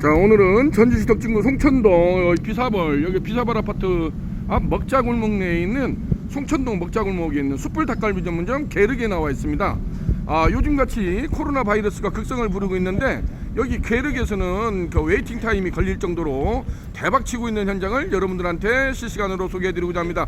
자 오늘은 전주시 덕진구 송천동 비사벌 여기 비사벌 아파트 앞 먹자골목 내에 있는 송천동 먹자골목에 있는 숯불 닭갈비 전문점 게르게 나와 있습니다. 아 요즘같이 코로나 바이러스가 극성을 부르고 있는데 여기 게르게에서는 그 웨이팅 타임이 걸릴 정도로 대박치고 있는 현장을 여러분들한테 실시간으로 소개해드리고자 합니다.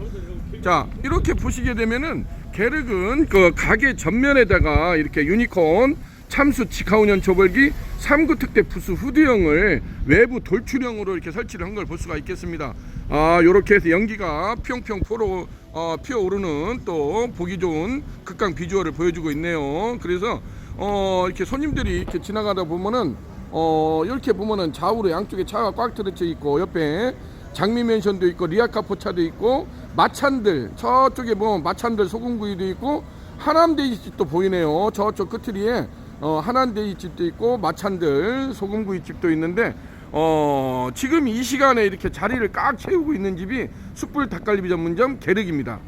자 이렇게 보시게 되면은 게르근 그 가게 전면에다가 이렇게 유니콘 참수 직하운현 조벌기 3구 특대 부스 후드형을 외부 돌출형으로 이렇게 설치를 한 걸 볼 수가 있겠습니다. 아, 요렇게 해서 연기가 평평 포로 어, 피어오르는 또 보기 좋은 극강 비주얼을 보여주고 있네요. 그래서 어, 이렇게 손님들이 이렇게 지나가다 보면은 어, 이렇게 보면은 좌우로 양쪽에 차가 꽉 들어쳐 있고 옆에 장미 맨션도 있고 리아카 포차도 있고 마찬들 저쪽에 보면 마찬들 소금구이도 있고 하남돼지집도 보이네요. 저쪽 끝트리에 어, 하남돼지집도 있고 마찬들 소금구이집도 있는데 어, 지금 이 시간에 이렇게 자리를 꽉 채우고 있는 집이 숯불 닭갈비 전문점 게르기입니다.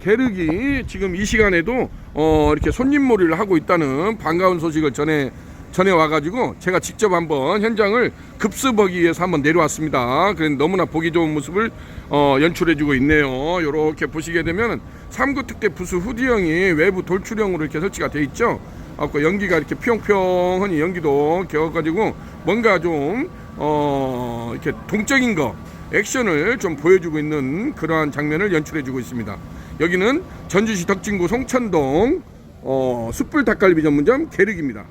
게르기 지금 이 시간에도 어, 이렇게 손님몰이를 하고 있다는 반가운 소식을 전해 전에 와가지고 제가 직접 한번 현장을 급습하기 위해서 한번 내려왔습니다. 그래 너무나 보기 좋은 모습을 어, 연출해주고 있네요. 이렇게 보시게 되면 3구 특대 부스 후드형이 외부 돌출형으로 이렇게 설치가 돼 있죠. 아까 연기가 이렇게 평평하니 연기도 겨워가지고 뭔가 좀 어, 이렇게 동적인 거 액션을 좀 보여주고 있는 그러한 장면을 연출해주고 있습니다. 여기는 전주시 덕진구 송천동 어, 숯불 닭갈비 전문점 게르기입니다.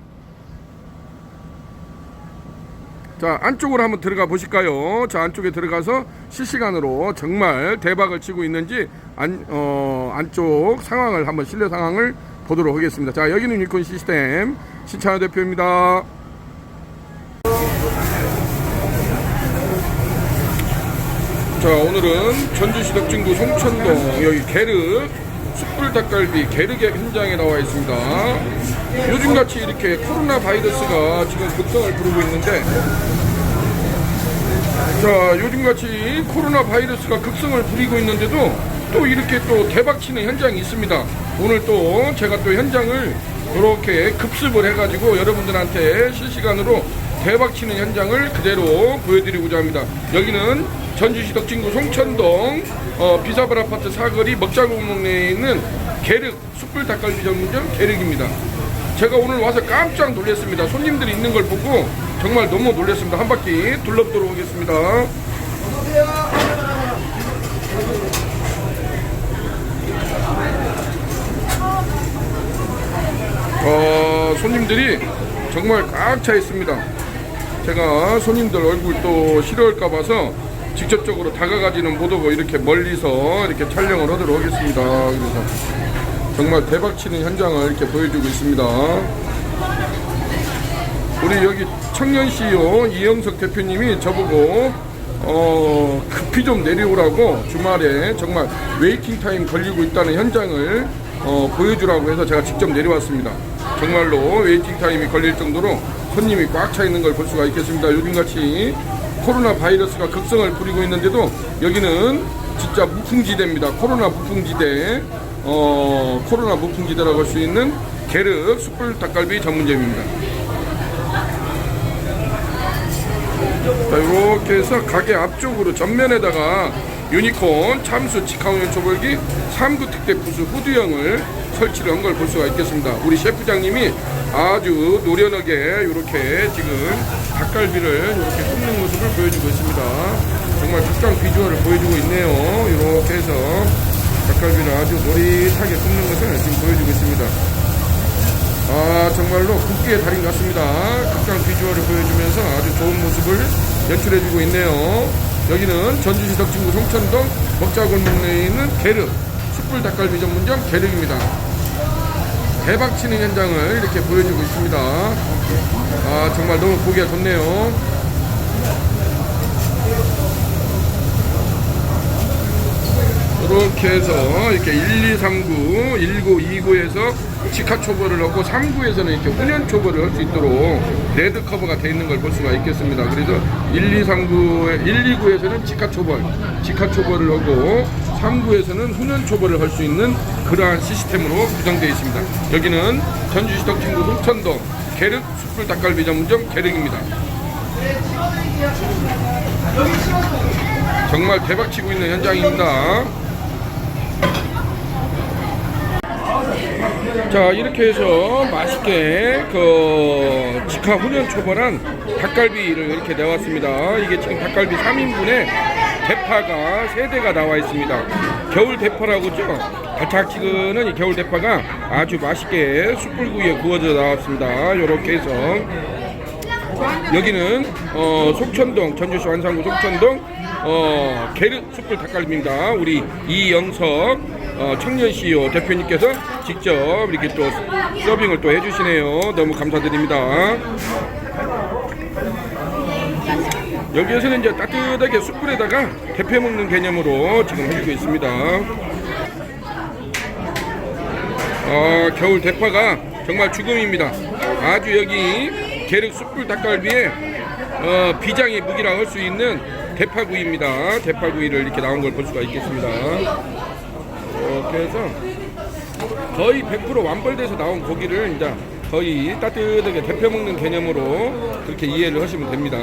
자 안쪽으로 한번 들어가 보실까요? 자 안쪽에 들어가서 실시간으로 정말 대박을 치고 있는지 안, 어, 안쪽 상황을 한번 실내 상황을 보도록 하겠습니다. 자 여기는 유니콘 시스템 신찬호 대표입니다. 자 오늘은 전주시 덕진구 송천동 여기 게르 숯불 닭갈비 게르게 현장에 나와 있습니다. 요즘같이 이렇게 코로나 바이러스가 지금 급성을 부르고 있는데 자 요즘같이 코로나 바이러스가 급성을 부리고 있는데도 또 이렇게 또 대박치는 현장이 있습니다. 오늘 또 제가 또 현장을 이렇게 급습을 해가지고 여러분들한테 실시간으로 대박치는 현장을 그대로 보여드리고자 합니다. 여기는 전주시 덕진구 송천동 어, 비사벌 아파트 사거리 먹자골목 내에 있는 게륵 숯불 닭갈비 전문점 게륵입니다. 제가 오늘 와서 깜짝 놀랐습니다. 손님들이 있는 걸 보고 정말 너무 놀랐습니다. 한 바퀴 둘러보도록 하겠습니다. 어, 손님들이 정말 꽉 차 있습니다. 제가 손님들 얼굴 또 싫어할까 봐서 직접적으로 다가가지는 못하고 이렇게 멀리서 이렇게 촬영을 하도록 하겠습니다. 그래서 정말 대박치는 현장을 이렇게 보여주고 있습니다. 우리 여기 청년 CEO 이영석 대표님이 저보고 어, 급히 좀 내려오라고 주말에 정말 웨이팅 타임 걸리고 있다는 현장을 어, 보여주라고 해서 제가 직접 내려왔습니다. 정말로 웨이팅 타임이 걸릴 정도로 손님이 꽉 차 있는 걸 볼 수가 있겠습니다. 요즘같이 코로나 바이러스가 극성을 부리고 있는데도 여기는 진짜 무풍지대입니다. 코로나 무풍지대, 어, 코로나 무풍지대라고 할 수 있는 게르 숯불 닭갈비 전문점입니다. 자, 이렇게 해서 가게 앞쪽으로 전면에다가 유니콘 참수 직하운현 초벌기 3구 특대 부스 후드형을 설치를 한 걸 볼 수가 있겠습니다. 우리 셰프장님이 아주 노련하게 이렇게 지금 닭갈비를 이렇게 굽는 모습을 보여주고 있습니다. 정말 극강 비주얼을 보여주고 있네요. 이렇게 해서 닭갈비를 아주 노릿하게 굽는 것을 지금 보여주고 있습니다. 아 정말로 국기의 달인 같습니다. 극강 비주얼을 보여주면서 아주 좋은 모습을 연출해주고 있네요. 여기는 전주시 덕진구 송천동 먹자골목 내에 있는 게르 숯불 닭갈비 전문점 게르입니다. 대박치는 현장을 이렇게 보여주고 있습니다. 아 정말 너무 보기가 좋네요. 이렇게 해서 이렇게 1, 2, 3구, 1구, 2구에서 직화 초벌을 하고 3구에서는 이렇게 훈연 초벌을 할수 있도록 레드 커버가 되어 있는 걸 볼 수가 있겠습니다. 그래서 1, 2, 3구, 1, 2구에서는 직화 초벌, 직화 초벌을 하고 3구에서는 훈연 초벌을 할수 있는 그러한 시스템으로 구성되어 있습니다. 여기는 전주시 덕진구 송천동 계륵 숯불 닭갈비 전문점 계륵입니다. 정말 대박치고 있는 현장입니다. 자 이렇게 해서 맛있게 그 직화 훈연 초벌한 닭갈비를 이렇게 내왔습니다. 이게 지금 닭갈비 3인분에 대파가 3대가 나와 있습니다. 겨울 대파라고 하죠. 달짝지근한 이 겨울 대파가 아주 맛있게 숯불구이에 구워져 나왔습니다. 이렇게 해서 여기는 어, 속천동 전주시 완산구 속천동 어, 게르 숯불 닭갈비입니다. 우리 이영석 어, 청년 CEO 대표님께서 직접 이렇게 또 서빙을 또 해주시네요. 너무 감사드립니다. 여기에서는 이제 따뜻하게 숯불에다가 대패 먹는 개념으로 지금 해주고 있습니다. 아, 겨울 대파가 정말 죽음입니다. 아주 여기 계륵 숯불 닭갈비에 어, 비장의 무기라 할 수 있는 대파구이입니다. 대파구이를 이렇게 나온 걸 볼 수가 있겠습니다. 이렇게 해서 거의 100% 완벌돼서 나온 고기를 이제 거의 따뜻하게 데펴 먹는 개념으로 그렇게 이해를 하시면 됩니다.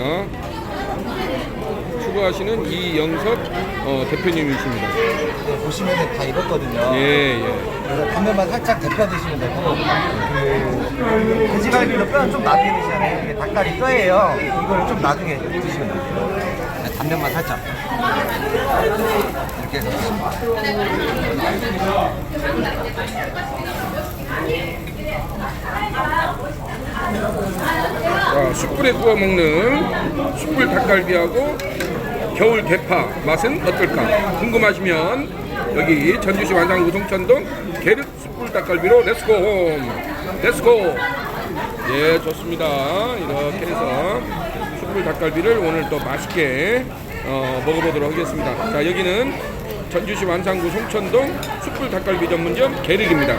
추구하시는 이영석 어, 대표님이십니다. 네, 보시면 다 익었거든요. 예, 예. 그래서 단면만 살짝 데펴 드시면 되고 그 돼지갈비도 뼈는 좀 나중에 드시잖아요. 이게 닭다리 뼈예요. 이걸 좀 나중에 드시면 돼요. 네, 단면만 살짝 이렇게 해서 드시면 자, 숯불에 구워 먹는 숯불 닭갈비하고 겨울 대파 맛은 어떨까? 궁금하시면 여기 전주시 완산구 송천동 게르 숯불 닭갈비로 렛츠고 홈! 렛츠고! 예, 좋습니다. 이렇게 해서 숯불 닭갈비를 오늘 또 맛있게 어, 먹어보도록 하겠습니다. 자, 여기는 전주시 완산구 송천동 숯불 닭갈비 전문점 게르입니다.